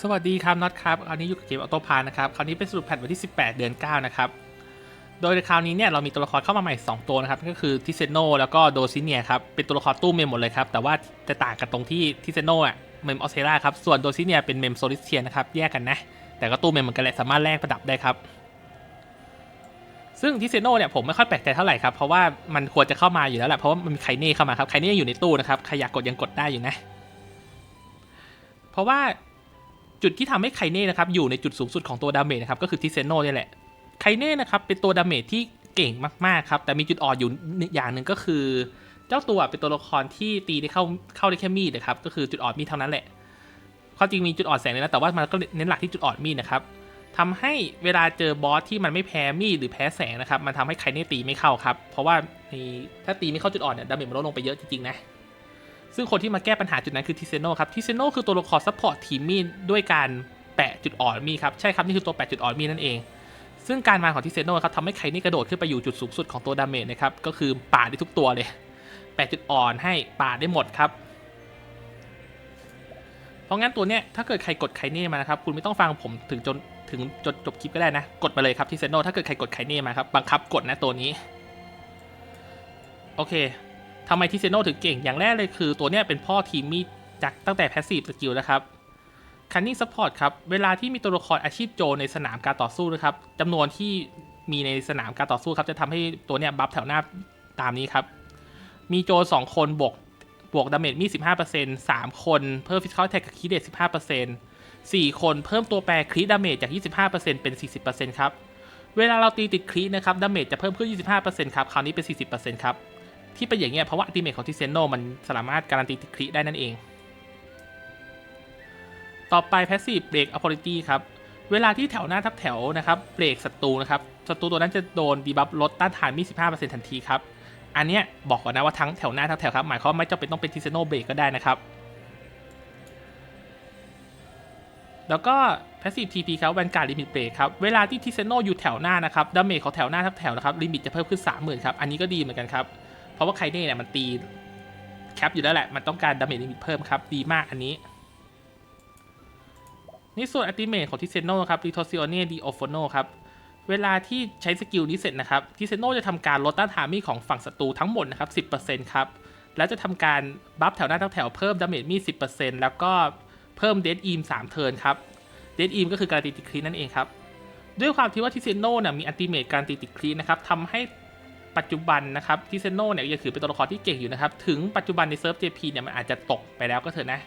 สวัสดีครับน็อตครับคราวนี้อยู่กับเกมออโต้พานะครับคราวนี้เป็นสรุปแพทวันที่ 18 เดือน 9 นะครับ โดยในคราวนี้เนี่ยเรามีตัวละครเข้ามาใหม่ 2 ตัวนะครับก็คือทิเซโนแล้วก็โดซิเนียครับ เป็นตัวละครตู้เมมหมดเลยครับ แต่ว่าจะต่างกันตรงที่ทิเซโนอะเมมออสเตรราครับ ส่วนโดซิเนียเป็นเมมโซลิสเทียนะครับ แยกกันนะ แต่ก็ตู้เมมเหมือนกันแหละสามารถแลกประดับได้ครับ ซึ่งทิเซโนเนี่ยผมไม่ค่อยแปลกใจเท่าไหร่ครับเพราะว่ามันควรจะเข้ามาอยู่แล้วแหละเพราะว่ามันมีไคเน่เข้ามาครับไคเน่อยู่ในตู้นะครับใครอยากกดยังกดได้อยู่นะ เพราะว่า จุดที่ทำให้ไคเน่นะครับอยู่ในจุดสูงสุดของตัวดาเมจนะครับก็คือทิเซโน่นี่แหละไคเน่นะครับเป็นตัวดาเมจที่เก่งมากๆครับแต่มีจุดอ่อนอยู่อย่างหนึ่งก็คือ เจ้าตัวเป็นตัวละครที่ตีได้เข้าเข้าได้แค่มีดนะครับก็คือจุดอ่อนมีดเท่านั้นแหละความจริงมีจุดอ่อนแสงเลยนะแต่ว่ามันก็เน้นหลักที่จุดอ่อนมีดนะครับทำให้เวลาเจอบอสที่มันไม่แพ้มีดหรือแพ้แสงนะครับมันทำให้ไคเน่ตีไม่เข้าครับเพราะว่าถ้าตีไม่เข้าจุดอ่อนเนี่ยดาเมจมันลดลงไปเยอะจริงๆนะ ซึ่งคนที่มาแก้ปัญหาจุดนั้นคือทิเซโนครับทิเซโนคือตัวละครซัพพอร์ตทีมมีดด้วยการแปะจุดอ่อนมีครับ ใช่ครับนี่คือตัวแปะจุดอ่อนมีนั่นเอง ซึ่งการมาของทิเซโนครับทำให้ใครนี่กระโดดขึ้นไปอยู่จุดสูงสุดของตัวดาเมจนะครับ ก็คือป่าได้ทุกตัวเลย แปะจุดอ่อนให้ป่าได้หมดครับ เพราะงั้นตัวเนี้ยถ้าเกิดใครกดไคเน่มานะครับ คุณไม่ต้องฟังผมถึงจนถึงจนจบคลิปก็ได้นะ กดมาเลยครับทิเซโนถ้าเกิดใครกดไคเน่มาครับ บังคับกดนะตัวนี้ โอเค ทำไมทิเซโนถึงเก่งอย่างแรกเลยคือ ตัวเนี้ยเป็นพ่อทีมมีดจากตั้งแต่แพสซีฟสกิลนะครับคันนิ่งซัพพอร์ตครับ เวลาที่มีตัวละครอาชีพโจในสนามการต่อสู้นะครับจำนวนที่มีในสนามการต่อสู้ครับ จะทำให้ตัวเนี้ยบัฟแถวหน้าตามนี้ครับ มีโจร2คนบวกบวกดาเมจมี15% 3คนเพิ่มฟิสิคอลแท็กกับคีเดต15% 4คนเพิ่มตัวแปรครีดาเมจจาก25%เป็น40%ครับ เวลาเราตีติดครีดนะครับดาเมจจะเพิ่มขึ้น25%ครับ คราวนี้เป็น40%ครับ ที่เป็นอย่างเงี้ยเพราะว่าอัติเมทของทิเซโนมันสามารถการันตีติคริได้นั่นเอง ต่อไป Passive Break Authority ครับ เวลาที่แถวหน้าทับแถวนะครับเบรกศัตรูนะครับศัตรูตัวนั้นจะโดนดีบัฟลดต้านทานมี15%ทันทีครับ อันเนี้ยบอกก่อนนะว่าทั้งแถวหน้าทับแถวครับหมายความว่าไม่จำเป็นต้องเป็นทิเซโนเบรกก็ได้นะครับแล้วก็ Passive TP ครับ Vanguard Limit Break ครับ เวลาที่ทิเซโนอยู่แถวหน้านะครับดาเมจของแถวหน้าทับแถวนะครับ ลิมิตจะเพิ่มขึ้น 30,000 ครับ อันนี้ก็ดีเหมือนกันครับ เพราะว่าไคเน่เนี่ยมันตีแคปอยู่แล้วแหละ มันต้องการดาเมจลิมิตเพิ่มครับ ดีมากอันนี้ นี่ส่วนอัติเมทของทิเซโนครับริโทซิโอเน่ดีโอโฟโนครับเวลาที่ใช้สกิลนี้เสร็จนะครับทิเซโนจะทำการลดต้านทานมีของฝั่งศัตรูทั้งหมดนะครับ 10%ครับ แล้วจะทำการบัฟแถวหน้าทั้งแถวเพิ่มดาเมจมีด10%แล้วก็เพิ่มเดดอีม3เทิร์นครับเดดอีมก็คือการตีติดคลีนั่นเองครับ ด้วยความที่ว่าทิเซโนเนี่ยมีอัติเมทการตีติดคลีนะครับทำให้ ปัจจุบันนะครับที่เซโนเนี่ยยังถือเป็นตัวละครที่เก่งอยู่นะครับ ถึงปัจจุบันในเซิร์ฟ JP เนี่ยมันอาจจะตกไปแล้วก็เถอะนะ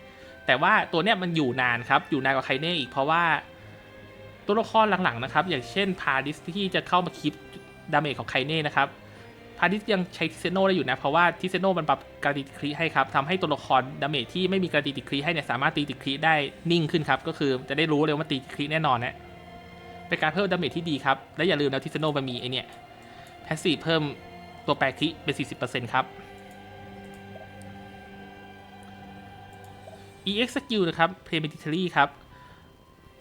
แต่ว่าตัวเนี้ยมันอยู่นานครับ อยู่นานกว่าไคเน่อีกเพราะว่า ตัวละครหลังๆนะครับ อย่างเช่นพาดิสที่จะเข้ามาคิปดาเมจของไคเน่นะครับพาดิสยังใช้ทิเซโนได้อยู่นะ เพราะว่าทิเซโนมันปรับการตีติคลีให้ครับทำให้ตัวละครดาเมจที่ไม่มีการตีติคลีให้เนี่ยสามารถตีติคลีได้นิ่งขึ้นครับก็คือจะได้รู้เลยว่าตีติคลีแน่นอนนะเป็นการเพิ่มดาเมจที่ดีครับและอย่าลืมนะทิเซโนมันมีไอเนี่ย แพสซีฟเพิ่มตัวแปรคิเป็น 40%ครับ EX skill นะครับ Preliminary ครับ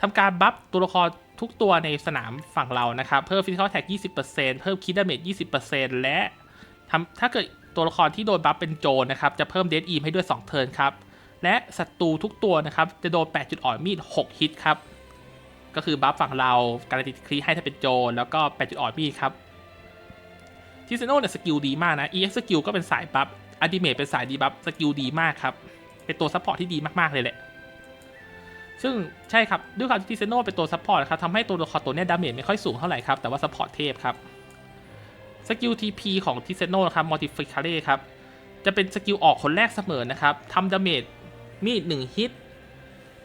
ทำการบัฟตัวละครทุกตัวในสนามฝั่งเรานะครับ เพิ่ม Physical Attack 20%เพิ่ม Crit Damage 20%และทำถ้าเกิดตัวละครที่โดนบัฟเป็นโจรนะครับ จะเพิ่ม Dead Eam ให้ด้วย 2 เทิร์นครับ และศัตรูทุกตัวนะครับ จะโดน 8 จุดอ่อนมีด 6 ฮิตครับ ก็คือบัฟฝั่งเราการันตีคลีให้ถ้าเป็นโจรแล้วก็ 8 จุดอ่อนมีดครับ ทิเซโน่เนี่ยสกิลดีมากนะ EX สกิลก็เป็นสายบัฟอัลติเมทเป็นสายดีบัฟสกิลดีมากครับ เป็นตัวซัพพอร์ตที่ดีมากๆเลยแหละ ซึ่งใช่ครับ ด้วยความที่ทิเซโน่เป็นตัวซัพพอร์ตนะครับทำให้ตัวละครตัวเนี้ยดาเมจไม่ค่อยสูงเท่าไหร่ครับ แต่ว่าซัพพอร์ตเทพครับ สกิล TP ของทิเซโนนะครับมอติฟิคาเ e ครับ จะเป็นสกิลออกคนแรกเสมอนะครับทำดาเมจมีด1ฮิต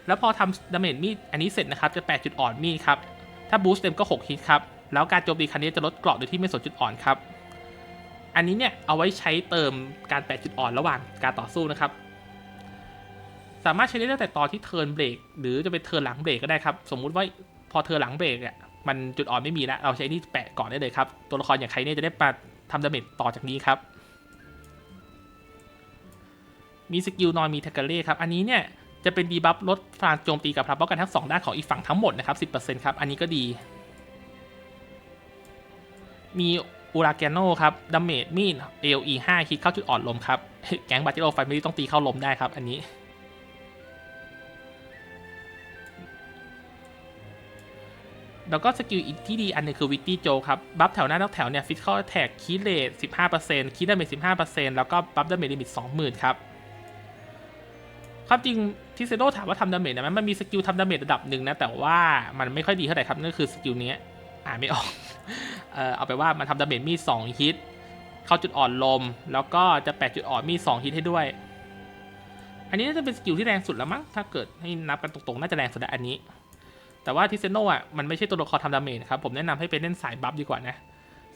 แล้วพอทำดาเมจมีดอันนี้เสร็จนะครับ จะ8จุดอ่อนมีดครับ ถ้าบูสต์เต็มก็6ฮิตครับ แล้วการโจมตีครั้งนี้จะลดเกราะโดยที่ไม่สนจุดอ่อนครับ อันนี้เนี่ยเอาไว้ใช้เติมการแปะจุดอ่อนระหว่างการต่อสู้นะครับ สามารถใช้ได้ตั้งแต่ตอนที่เทิร์นเบรกหรือจะเป็นเทิร์นหลังเบรกก็ได้ครับ สมมุติว่าพอเทิร์นหลังเบรกอะมันจุดอ่อนไม่มีแล้ว เราใช้นี่แปะก่อนได้เลยครับ ตัวละครอย่างใครเนี่ยจะได้มาทำดาเมจต่อจากนี้ครับ มีสกิลนอนมีเทกเล่ครับ อันนี้เนี่ยจะเป็นดีบัฟลดการโจมตีกับพลังป้องกันทั้งสองด้านของอีกฝั่งทั้งหมดนะครับ 10%ครับ อันนี้ก็ดี มี อูราแกโนครับดาเมจมีด AOE 5คิดเข้าจุดอ่อนลมครับ แก๊งบาจิโรไฟไม่ต้องตีเข้าลมได้ครับ อันนี้ แล้วก็สกิลอีกที่ดีอันหนึงคือวิตตี้โจครับ บัฟแถวหน้าทั้งแถวเนี่ยฟิสิกอลแท็กคีเลต15%คีดาเมจ15%แล้วก็บัฟดาเมจลิมิต20,000 ครับความจริงทิเซโดถามว่าทำดาเมจนะมันมีสกิลทำดาเมจระดับหนึ่งนะ แต่ว่ามันไม่ค่อยดีเท่าไหร่ครับนั่นคือสกิลนี้ อ่านไม่ออก เออเอาไปว่ามันทำดาเมจมี2ฮิต เข้าจุดอ่อนลม แล้วก็จะแปะจุดอ่อนมี2ฮิตให้ด้วย อันนี้น่าจะเป็นสกิลที่แรงสุดแล้วมั้ง ถ้าเกิดให้นับกันตรงๆ น่าจะแรงสุดแล้วอันนี้ แต่ว่าทิเซโนอะ มันไม่ใช่ตัวละครทำดาเมจนะครับ ผมแนะนำให้ไปเล่นสายบัฟดีกว่านะ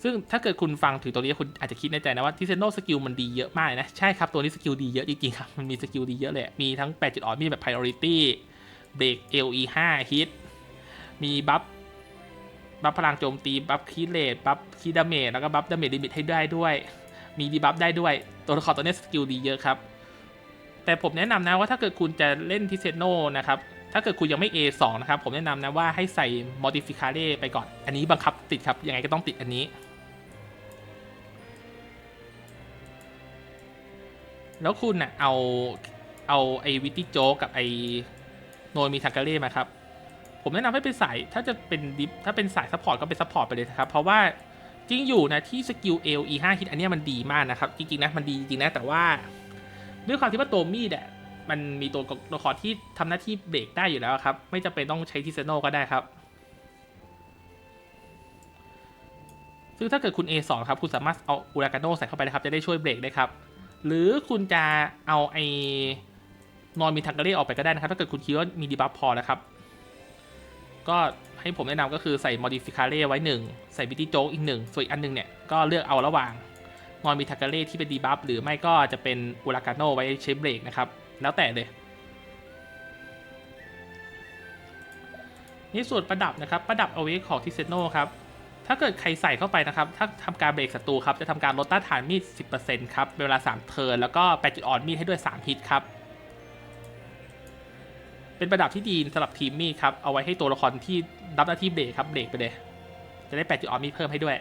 ซึ่งถ้าเกิดคุณฟังถึงตรงนี้คุณอาจจะคิดในใจนะว่าทิเซโนสกิลมันดีเยอะมากเลยนะ ใช่ครับ ตัวนี้สกิลดีเยอะจริงๆครับ มันมีสกิลดีเยอะเลย มีทั้ง8จุดอ่อนมีแบบ priority เบรก LE 5 hit มีบัฟ บัฟพลังโจมตี บัฟคีเลตบัฟคีดาเมจแล้วก็บัฟดาเมจลิมิตให้ได้ด้วย มีดีบัฟได้ด้วย ตัวละครตัวนี้สกิลดีเยอะครับ แต่ผมแนะนำนะว่าถ้าเกิดคุณจะเล่นทิเซโนนะครับถ้าเกิดคุณยังไม่ A2 นะครับ ผมแนะนำนะว่าให้ใส่ Modificare ไปก่อน อันนี้บังคับติดครับ ยังไงก็ต้องติดอันนี้ แล้วคุณน่ะเอาเอาไอวิตตี้โจกับไอโนมีทังกาเล่มาครับ ผมแนะนำให้เป็นสายถ้าจะเป็นดิฟถ้าเป็นสายซัพพอร์ตก็เป็นซัพพอร์ตไปเลยครับ เพราะว่าจริงอยู่นะที่สกิล L E 5ฮิตอันเนี้ยมันดีมากนะครับ จริงๆนะมันดีจริงนะแต่ว่า ด้วยความที่ว่าตัวมีดอะมันมีตัวละครที่ทำหน้าที่เบรกได้อยู่แล้วครับ ไม่จำเป็นต้องใช้ทิเซโนก็ได้ครับ ซึ่งถ้าเกิดคุณ A2 ครับ คุณสามารถเอาอูรากาโนใส่เข้าไปนะครับ จะได้ช่วยเบรกได้ครับ หรือคุณจะเอาไอ้นอนมีทังกาเร่ออกไปก็ได้นะครับ ถ้าเกิดคุณคิดว่ามีดีบัฟพอนะครับ ก็ให้ผมแนะนำก็คือใส่ modificare ไว้หนึ่งใส่บิตี้โจ๊กอีกหนึ่งส่วนอีกอันหนึงเนี่ยก็เลือกเอาระหว่างนอนมีทากาเล่ที่เป็นดีบัฟหรือไม่ก็จะเป็นอูรากาโนไว้ใช้เบรกนะครับ แล้วแต่เลยนี่ส่วนประดับนะครับ ประดับเอาไว้ของทิเซโนครับถ้าเกิดใครใส่เข้าไปนะครับ ถ้าทำการเบรกศัตรูครับ จะทำการลดต้านทานมีด 10%ครับเป็นเวลา 3 เทิร์น แล้วก็8จุดอ่อนมีดให้ด้วย 3 ฮิตครับ เป็นประดับที่ดีสำหรับทีมมีดครับ เอาไว้ให้ตัวละครที่รับหน้าที่เบรกครับ เบรกไปเลย จะได้8จุดออนมีเพิ่มให้ด้วย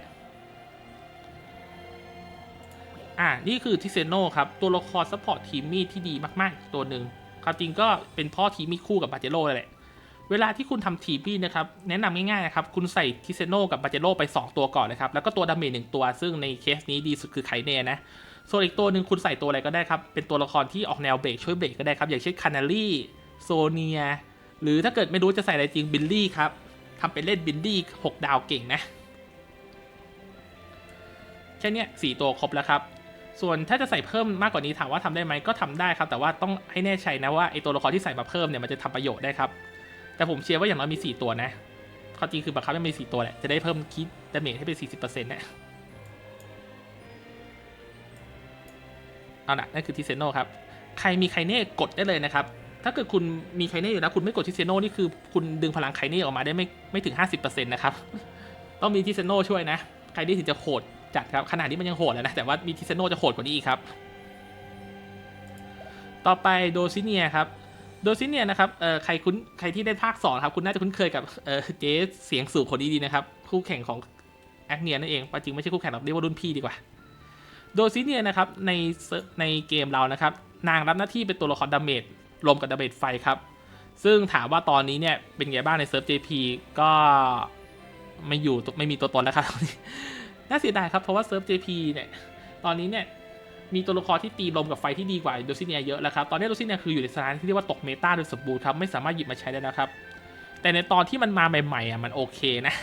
อ่า นี่คือทิเซโนครับ ตัวละครซัพพอร์ตทีมมีดที่ดีมากๆอีกตัวหนึ่งความจริงก็เป็นพ่อทีมมีดคู่กับบาเจโร่เลยแหละ เวลาที่คุณทำทีมมีดนะครับ แนะนำง่ายๆนะครับ คุณใส่ทิเซโนกับบาเจโร่ไป 2 ตัวก่อนเลยครับ แล้วก็ตัวดาเมจหนึ่งตัว ซึ่งในเคสนี้ดีสุดคือไคเน่นะส่วนอีกตัวหนึ่งคุณใส่ตัวอะไรก็ได้ครับ เป็นตัวละครที่ออกแนวเบรกช่วยเบรกก็ได้ครับ อย่างเช่นคานาลี่ โซเนีย หรือถ้าเกิดไม่รู้จะใส่อะไรจริงบิลลี่ครับทำเป็นเล่นบิลลี่หกดาวเก่งนะ แค่นี้สี่ตัวครบแล้วครับ ส่วนถ้าจะใส่เพิ่มมากกว่านี้ถามว่าทำได้ไหมก็ทำได้ครับ แต่ว่าต้องให้แน่ใจนะว่าไอตัวละครที่ใส่มาเพิ่มเนี่ยมันจะทำประโยชน์ได้ครับ แต่ผมเชื่อว่าอย่างน้อยมี 4 ตัวนะความจริงคือบังคับให้มี 4 ตัวแหละ จะได้เพิ่มคิดดาเมจให้เป็น 40%นะเอาละนั่นคือทิเซโนครับ ใครมีไครเน่กดได้เลยนะครับ ถ้าเกิดคุณมีไคเน่อยู่แล้วคุณไม่กดทิเซโน่นี่คือคุณดึงพลังไคเน่ออกมาได้ไม่ไม่ถึง 50%นะครับ ต้องมีทิเซโน่ช่วยนะไคเน่ถึงจะโหดจัดครับขนาดนี้มันยังโหดแล้วนะ แต่ว่ามีทิเซโน่จะโหดกว่านี้อีกครับ ต่อไปโดซิเนียครับโดซิเนียนะครับเอ่อใครคุ้นใครที่ได้ภาคสองครับ คุณน่าจะคุ้นเคยกับเอ่อเจ๊เสียงสูบคนนี้ดีนะครับ คู่แข่งของแอคเนียนั่นเองจริงไม่ใช่คู่แข่งหรอกเรียกว่ารุ่นพี่ดีกว่าโดซิเนียนะครับในเซิร์ฟในเกมเรานะครับ นางรับหน้าที่เป็นตัวละครดาเมจ ลมกับดาเมจไฟครับ ซึ่งถามว่าตอนนี้เนี่ยเป็นไงบ้างในเซิร์ฟ JP ก็ไม่อยู่ไม่มีตัวตนแล้วครับน่าเสียดายครับ เพราะว่าเซิร์ฟ JP เนี่ยตอนนี้เนี่ยมีตัวละครที่ตีลมกับไฟที่ดีกว่าโดซิเนียเยอะแล้วครับ ตอนนี้โดซิเนียคืออยู่ในสถานที่เรียกว่าตกเมตาโดยสมบูรณ์ครับ ไม่สามารถหยิบมาใช้ได้แล้วครับ แต่ในตอนที่มันมาใหม่ๆอะมันโอเคนะ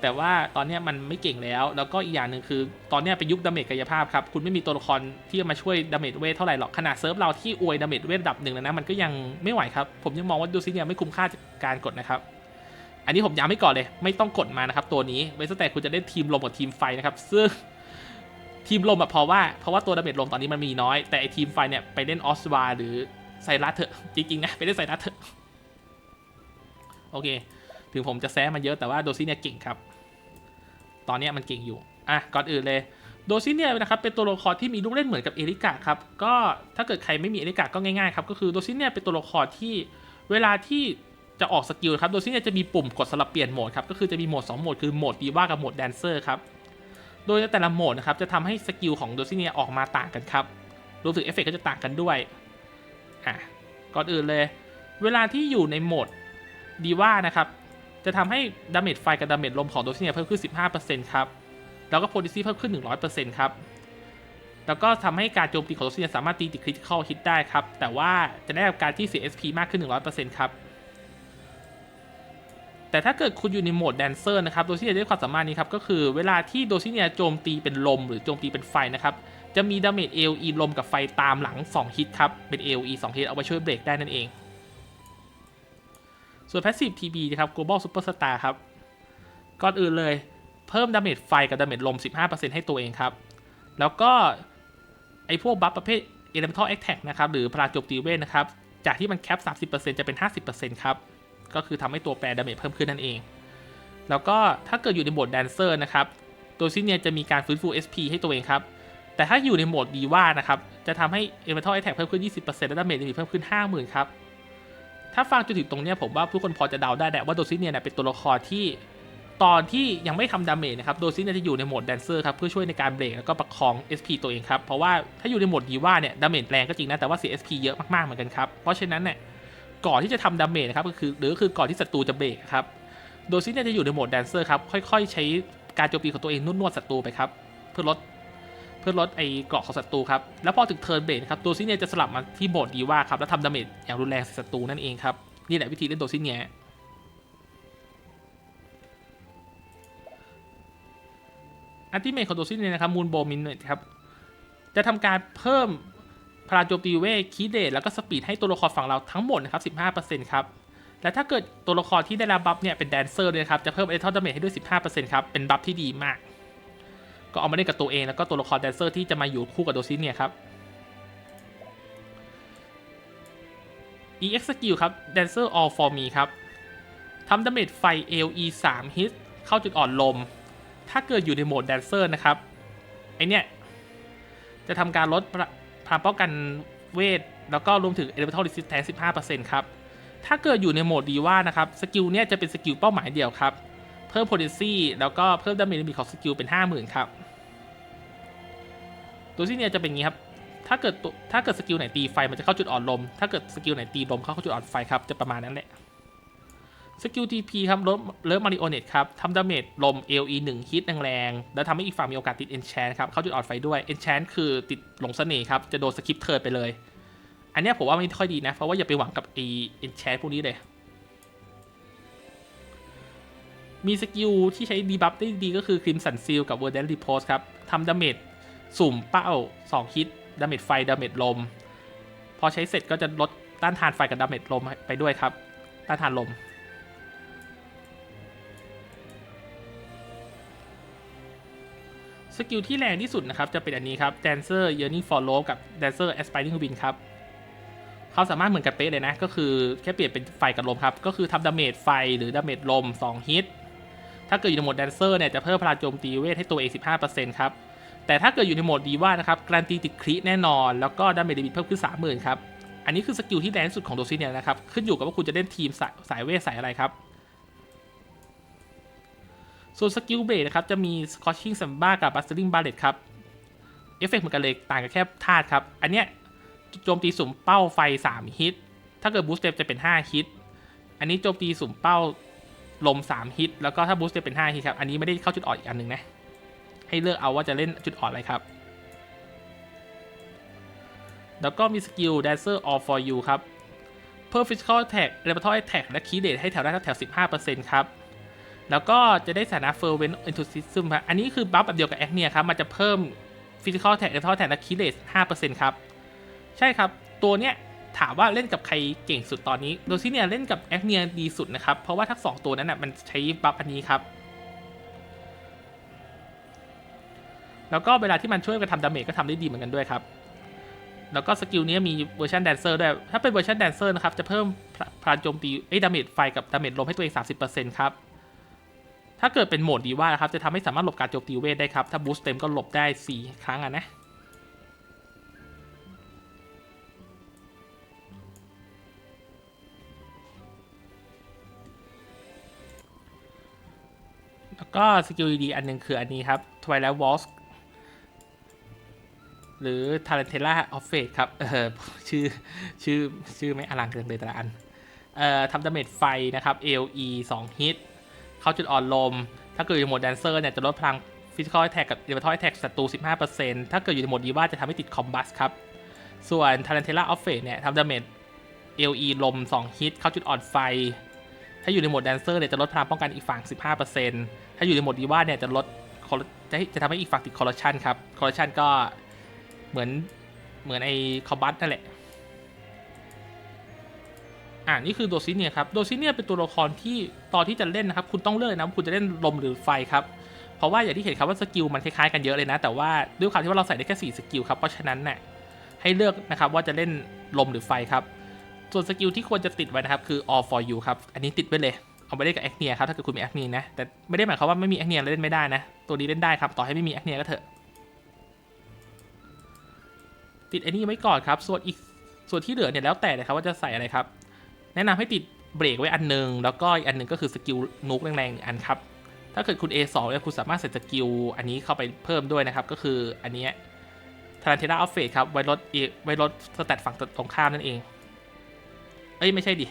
แต่ว่าตอนนี้มันไม่เก่งแล้ว แล้วก็อีกอย่างหนึ่งคือ ตอนนี้เป็นยุคดาเมจกายภาพครับคุณไม่มีตัวละครที่จะมาช่วยดาเมจเวทเท่าไหร่หรอกขนาดเซิร์ฟเราที่อวยดาเมจเวทระดับหนึ่งแล้วนะมันก็ยังไม่ไหวครับผมยังมองว่าโดซิเนียไม่คุ้มค่าจากการกดนะครับอันนี้ผมย้ำให้ก่อนเลย ไม่ต้องกดมานะครับ ตัวนี้เว้แต่คุณจะได้ทีมลมกับทีมไฟนะครับซึ่งทีมลมอะเพราะว่าเพราะว่าตัวดาเมจลมตอนนี้มันมีน้อย แต่ไอทีมไฟเนี่ยไปเล่นออสวาหรือไซรัสเถอะจริงๆนะไปเล่นไซรัสเถอะ โอเค ถึงผมจะแซะมันเยอะแต่ว่าโดซิเนี่ยเก่งครับ ตอนนี้มันเก่งอยู่ อะ ก่อนอื่นเลย โดซิเนี่ยนะครับ เป็นตัวละครที่มีลูกเล่นเหมือนกับเอริกาครับ ก็ถ้าเกิดใครไม่มีเอริกาก็ง่ายๆครับ ก็คือโดซิเนี่ยเป็นตัวละครที่เวลาที่จะออกสกิลครับ โดซิเนี่ยจะมีปุ่มกดสลับเปลี่ยนโหมดครับ ก็คือจะมีโหมด2โหมด คือโหมดดีว่ากับโหมดแดนเซอร์ครับ โดยในแต่ละโหมดนะครับ จะทำให้สกิลของโดซิเนี่ยออกมาต่างกันครับ รวมถึงเอฟเฟกก็จะต่างกันด้วย อะ ก่อนอื่นเลย เวลาที่อยู่ในโหมด ดีว่านะครับ จะทำให้ดาเมจไฟกับดาเมจลมของโดซิเนียเพิ่มขึ้น 15%ครับ แล้วก็โพลิซีเพิ่มขึ้น 100%ครับ แล้วก็ทำให้การโจมตีของโดซิเนียสามารถตีติดคริติคอลฮิตได้ครับ แต่ว่าจะได้รับการที่เสีย SP มากขึ้น 100%ครับ แต่ถ้าเกิดคุณอยู่ในโหมดแดนเซอร์นะครับโดซิเนียได้ความสามารถนี้ครับ ก็คือเวลาที่โดซิเนียโจมตีเป็นลมหรือโจมตีเป็นไฟนะครับจะมีดาเมจ AOE ลมกับไฟตามหลัง 2 ฮิตครับ เป็น AOE 2 ฮิตเอาไว้ช่วยเบรกได้นั่นเอง ส่วน Passive TB นะครับ Global Superstar ครับ ก่อนอื่นเลยเพิ่มดาเมจไฟกับดาเมจลม 15%ให้ตัวเองครับ แล้วก็ ไอพวกบัฟประเภท Elemental Attack นะครับ หรือพลังโจมตีเวทนะครับ จากที่มันแคป 30%จะเป็น 50%ครับ ก็คือทำให้ตัวแปรดาเมจเพิ่มขึ้นนั่นเอง แล้วก็ถ้าเกิดอยู่ในโหมดแดนเซอร์นะครับตัวซิเนียจะมีการฟื้นฟู SP ให้ตัวเองครับ แต่ถ้าอยู่ในโหมดดีว่านะครับ จะทำให้ Elemental Attack เพิ่มขึ้น 20%และดาเมจจะเพิ่มขึ้น 50,000 ครับ ถ้าฟังจนถึงตรงเนี้ยผมว่าทุกคนพอจะเดาได้แหละว่าโดซิเนียเนี่ยเป็นตัวละครที่ตอนที่ยังไม่ทำดาเมจนะครับ โดซิเนียจะอยู่ในโหมดแดนเซอร์ครับ เพื่อช่วยในการเบรกแล้วก็ประคอง SP ตัวเองครับ เพราะว่าถ้าอยู่ในโหมดดีว่าเนี่ยดาเมจแรงก็จริงนะแต่ว่าเสีย SP เยอะมากๆเหมือนกันครับ เพราะฉะนั้นเนี่ยก่อนที่จะทำดาเมจนะครับก็คือหรือคือก่อนที่ศัตรูจะเบรกครับโดซิเนียจะอยู่ในโหมดแดนเซอร์ครับค่อยๆ ใช้การโจมตีของตัวเองนวดๆศัตรูไปครับเพื่อลด พื่อลดไอ้เกราะของศัตรูครับ แล้วพอถึงเทิร์นเบรกนะครับโดซิเนียจะสลับมาที่โหมดดีว่าครับ แล้วทำดาเมจอย่างรุนแรงใส่ศัตรูนั่นเองครับ นี่แหละวิธีเล่นโดซิเนียอันติเมทของโดซิเนียนะครับมูนโบมินเนตครับ จะทำการเพิ่มพลังโจมตีเวทคีเดตแล้วก็สปีดให้ตัวละครฝั่งเราทั้งหมดนะครับ 15%ครับ และถ้าเกิดตัวละครที่ได้รับบัฟเนี่ยเป็นแดนเซอร์เลยครับ จะเพิ่มเอเทอลดาเมจให้ด้วย 15%ครับ เป็นบัฟที่ดีมาก ก็เอามาเล่นกับตัวเองแล้วก็ตัวละครแดนเซอร์ที่จะมาอยู่คู่กับโดซิเนี่ยครับ EX skill ครับ Dancer All for Me ครับทำดาเมจไฟ AOE 3ฮิตเข้าจุดอ่อนลม ถ้าเกิดอยู่ในโหมด Dancer นะครับ ไอเนี้ยจะทำการลดพลังป้องกันเวท แล้วก็รวมถึง Elemental Resistance 15%ครับ ถ้าเกิดอยู่ในโหมดดีว่านะครับ สกิลเนี้ยจะเป็นสกิลเป้าหมายเดียวครับ เพิ่ม potency แล้วก็เพิ่มดาเมจลิมิตของสกิลเป็น 50,000 ครับ ตัวที่เนี่ยจะเป็นงี้ครับ ถ้าเกิดถ้าเกิดสกิลไหนตีไฟมันจะเข้าจุดอ่อนลม ถ้าเกิดสกิลไหนตีลมเข้าจุดอ่อนไฟครับ จะประมาณนั้นแหละ สกิล TP ครับเลิฟเลิฟมาริโอเนตครับทำดาเมจลม AOE 1ฮิตแรงๆ แล้วทำให้อีกฝั่งมีโอกาสติด Enchant ครับ เข้าจุดอ่อนไฟด้วย Enchant คือติดหลงเสน่ห์ครับ จะโดนสกิปเทิร์นไปเลย อันนี้ผมว่าไม่ค่อยดีนะ เพราะว่าอย่าไปหวังกับไอ้ Enchant พวกนี้เลยมีสกิลที่ใช้ดีบัฟได้ดีก็คือ Crimson Seal กับ Verdant Repose ครับทำดาเมจ สุ่มเป้า 2 ฮิตดาเมจไฟดาเมจลม พอใช้เสร็จก็จะลดต้านทานไฟกับดาเมจลมไปด้วยครับ ต้านทานลม สกิลที่แรงที่สุดนะครับ จะเป็นอันนี้ครับ Dancer Yearning for Love กับ Dancer Aspiring Wind ครับเขาสามารถเหมือนกับเป๊ะเลยนะ ก็คือแค่เปลี่ยนเป็นไฟกับลมครับ ก็คือทำดาเมจไฟหรือดาเมจลม 2 ฮิต ถ้าเกิดอยู่ในโหมดแดนเซอร์เนี่ยจะเพิ่มพลังโจมตีเวทให้ตัวเอง 15%ครับ แต่ถ้าเกิดอยู่ในโหมดดีว่านะครับการันตีติดคริแน่นอน แล้วก็ดาเมจลิมิตเพิ่มขึ้น 30,000 ครับ อันนี้คือสกิลที่แรงสุดของโดซิเนียนะครับ ขึ้นอยู่กับว่าคุณจะเล่นทีมสายสายเวทสายอะไรครับ ส่วนสกิลเบรนะครับ จะมี Scorching Samba กับ Bustling Ballet ครับ เอฟเฟกต์เหมือนกันเลยต่างกันแค่ธาตุครับ อันเนี้ยโจมตีสุ่มเป้าไฟ 3 ฮิต ถ้าเกิดบูสเต็จะเป็น 5 ฮิต อันนี้โจมตีสุ่มเป้าลม 3 ฮิต แล้วก็ถ้าบูสเต็เป็น 5 ฮิตครับ อันนี้ไม่ได้เข้าจุดอ่อนอีกอันหนึ่งนะ ให้เลือกเอาว่าจะเล่นจุดอ่อนอะไรครับ แล้วก็มีสกิล Dancer All for You ครับ เพิ่ม Physical Attack Elemental Attack และ Key Rate ให้แถวได้แถว 15%ครับ แล้วก็จะได้สถานะ Fervent Enthusiasm ครับอันนี้คือบัฟแบบเดียวกับแอคเนียครับ มันจะเพิ่ม Physical Attack Elemental Attack และ Key Rate 5%ครับ ใช่ครับ ตัวเนี้ยถามว่าเล่นกับใครเก่งสุดตอนนี้ โดยที่เนี่ยเล่นกับแอคเนียดีสุดนะครับ เพราะว่าทั้งสองตัวนั้นน่ะมันใช้บัฟอันนี้ครับ แล้วก็เวลาที่มันช่วยกันทำดาเมจก็ทำได้ดีเหมือนกันด้วยครับ แล้วก็สกิลนี้มีเวอร์ชันแดนเซอร์ด้วย ถ้าเป็นเวอร์ชันแดนเซอร์นะครับ จะเพิ่มพลังโจมตีไอ้ดาเมจไฟกับดาเมจลมให้ตัวเอง 30%ครับ ถ้าเกิดเป็นโหมดดีว่านะครับ จะทำให้สามารถหลบการโจมตีเวทได้ครับ ถ้าบูสต์เต็มก็หลบได้ 4 ครั้งอะนะแล้วก็สกิลดีอันหนึ่งคืออันนี้ครับ Twilight Waltz หรือ Tarantella of Fate ครับ เออชื่อชื่อชื่อไม่อลังเกินเลยแต่ละอัน เอ่อทำดาเมจไฟนะครับ AOE 2 ฮิต เข้าจุดอ่อนลม ถ้าเกิดอยู่ในโหมดแดนเซอร์เนี่ยจะลดพลังฟิสิกอลแท็กกับเดเวอร์ทอแท็กศัตรู 15%ถ้าเกิดอยู่ในโหมดดีว่าจะทำให้ติดคอมบัสครับ ส่วนทารันเทล่าออฟเฟเนี่ยทำดาเมจ LE ลม 2 ฮิต เข้าจุดอ่อนไฟ ถ้าอยู่ในโหมดแดนเซอร์เนี่ยจะลดพลังป้องกันอีกฝั่ง 15%ถ้าอยู่ในโหมดดีว่าเนี่ยจะลดจะจะทำให้อีกฝั่งติดคอร์รัปชันครับคอร์รัปชันก็ เหมือนเหมือนไอ้คอบัสนั่นแหละ อ่านี่คือโดซิเนียครับ โดซิเนียเป็นตัวละครที่ตอนที่จะเล่นนะครับ คุณต้องเลือกนะว่าคุณจะเล่นลมหรือไฟครับ เพราะว่าอย่างที่เห็นครับว่าสกิลมันคล้ายๆกันเยอะเลยนะ แต่ว่าด้วยความที่ว่าเราใส่ได้แค่4สกิลครับ เพราะฉะนั้นเนี่ยให้เลือกนะครับว่าจะเล่นลมหรือไฟครับ ส่วนสกิลที่ควรจะติดไว้นะครับคือ all for you ครับ อันนี้ติดไว้เลยเอาไปเล่นกับแอคเนียครับถ้าเกิดคุณมีแอคเนียนะ แต่ไม่ได้หมายความว่าไม่มีแอคเนียเล่นไม่ได้นะ ตัวนี้เล่นได้ครับ ต่อให้ไม่มีแอคเนียก็เถอะ ติดไอ้นี่ไว้ก่อนครับ ส่วนอีกส่วนที่เหลือเนี่ยแล้วแต่เลยครับว่าจะใส่อะไรครับ แนะนำให้ติดเบรกไว้อันหนึง แล้วก็อีกอันหนึงก็คือสกิลนุกแรงๆอันครับ ถ้าเกิดคุณ A2 เนี่ยคุณสามารถใส่สกิลอันนี้เข้าไปเพิ่มด้วยนะครับ ก็คืออันนี้ทารันเทล่าออฟเฟครับ ไว้ลดไว้ลดสแตทฝั่งตรงข้ามนั่นเอง เอ้ย ไม่ใช่ดิ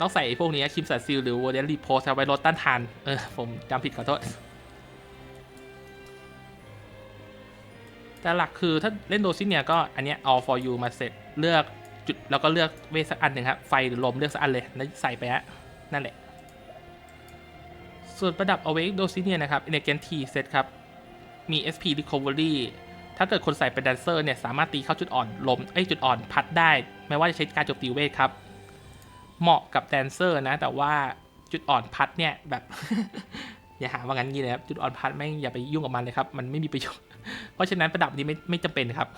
ต้องใส่พวกนี้คิมสันซิลหรือวอร์เดนรีโพสไว้ลดต้านทาน เออ ผมจำผิดขอโทษ แต่หลักคือถ้าเล่นโดซินเนี่ยก็อันเนี้ย all for you มาเสร็จเลือกจุดแล้วก็เลือกเวทสักอันหนึ่งครับไฟหรือลมเลือกสักอันเลยแล้วใส่ไปฮะนั่นแหละ ส่วนประดับ awake d o s i n i a นะครับ elegant T set ครับ มี SP recovery ถ้าเกิดคนใส่เป็นแดนเซอร์เนี่ยสามารถตีเข้าจุดอ่อนลมเอ้จุดอ่อนพัดได้ไม่ว่าจะใช้การโจมตีเวทครับ เหมาะกับแดนเซอร์นะ แต่ว่าจุดอ่อนพัดเนี่ยแบบ อย่าหาว่างั้นงี้เลยครับจุดอ่อนพัดไม่อย่าไปยุ่งกับมันเลยครับ มันไม่มีประโยชน์ เพราะฉะนั้นประดับนี้ไม่ไม่จำเป็นครับ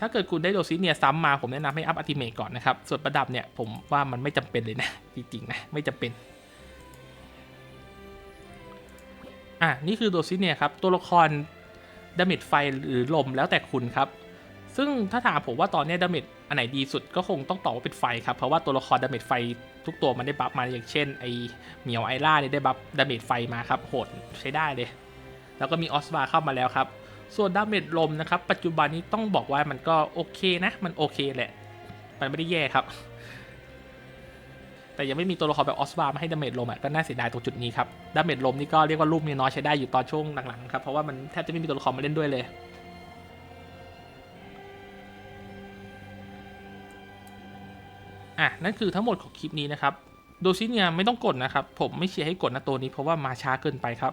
ถ้าเกิดคุณได้โดซิเนียซ้ำมาผมแนะนำให้อัพอัติเมตก่อนนะครับ ส่วนประดับเนี่ยผมว่ามันไม่จำเป็นเลยนะ จริงๆนะไม่จำเป็นอะนี่คือโดซิเนียครับ ตัวละครดาเมจไฟหรือลมแล้วแต่คุณครับ ซึ่งถ้าถามผมว่าตอนนี้ดาเมจอันไหนดีสุดก็คงต้องตอบว่าเป็นไฟครับ เพราะว่าตัวละครดาเมจไฟทุกตัวมันได้บัฟมาอย่างเช่นไอเหมียวไอล่าเนี่ยได้บัฟดาเมจไฟมาครับโหดใช้ได้เลย แล้วก็มีออสบาเข้ามาแล้วครับ ส่วนดาเมจลมนะครับ ปัจจุบันนี้ต้องบอกว่ามันก็โอเคนะ มันโอเคแหละ มันไม่ได้แย่ครับ แต่ยังไม่มีตัวละครแบบออสบามาให้ดาเมจลมอะก็น่าเสียดายตรงจุดนี้ครับ ดาเมจลมนี่ก็เรียกว่าลูกเมียน้อยใช้ได้อยู่ตอนช่วงหลังๆครับ เพราะว่ามันแทบจะไม่มีตัวละครมาเล่นด้วยเลยอะนั่นคือทั้งหมดของคลิปนี้นะครับ โดซิเนียไม่ต้องกดนะครับ ผมไม่เชียร์ให้กดนะตัวนี้เพราะว่ามาช้าเกินไปครับ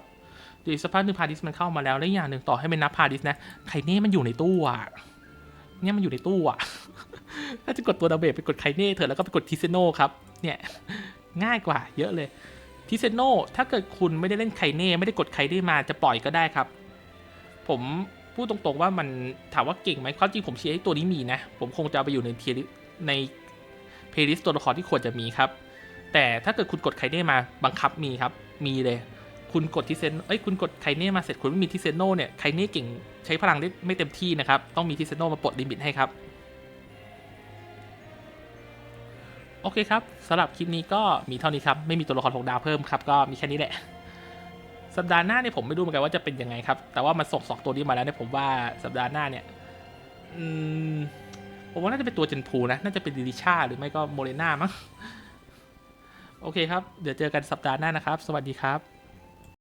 อีกสักพักหนึ่งพาดิสมันเข้ามาแล้วและอีกอย่างหนึ่งต่อให้เป็นนับพาดิสนะไคเน่มันอยู่ในตู้อะเนี่ยมันอยู่ในตู้อะถ้าจะกดตัวดาเบจไปกดไคเน่เถอะแล้วก็ไปกดทิเซโนครับ เนี่ย ง่ายกว่า เยอะเลยทิเซโนถ้าเกิดคุณไม่ได้เล่นไคเน่ไม่ได้กดไคเน่มาจะปล่อยก็ได้ครับ ผมพูดตรงๆว่ามันถามว่าเก่งไหมความจริงผมเชียร์ให้ตัวนี้มีนะ ผมคงจะไปอยู่ในเทียในเพลย์ลิสต์ตัวละครที่ควรจะมีครับ แต่ถ้าเกิดคุณกดไคเน่มาบังคับมีครับ มีเลย คุณกดทิเซนเอ้ยคุณกดไคเน่มาเสร็จคุณไม่มีทิเซโนเนี่ยไคเน่เก่งใช้พลังได้ไม่เต็มที่นะครับ ต้องมีทิเซโนมาปลดลิมิตให้ครับ โอเคครับสำหรับคลิปนี้ก็มีเท่านี้ครับ ไม่มีตัวละครหกดาวเพิ่มครับ ก็มีแค่นี้แหละ สัปดาห์หน้าเนี่ยผมไม่รู้เหมือนกันว่าจะเป็นยังไงครับ แต่ว่ามันส่งสองตัวนี้มาแล้วเนี่ยผมว่าสัปดาห์หน้าเนี่ยอืมผมว่าน่าจะเป็นตัวเจนพูนะ น่าจะเป็นดิลิชาหรือไม่ก็โมเรนามั้ง โอเคครับ เดี๋ยวเจอกันสัปดาห์หน้านะครับ สวัสดีครับ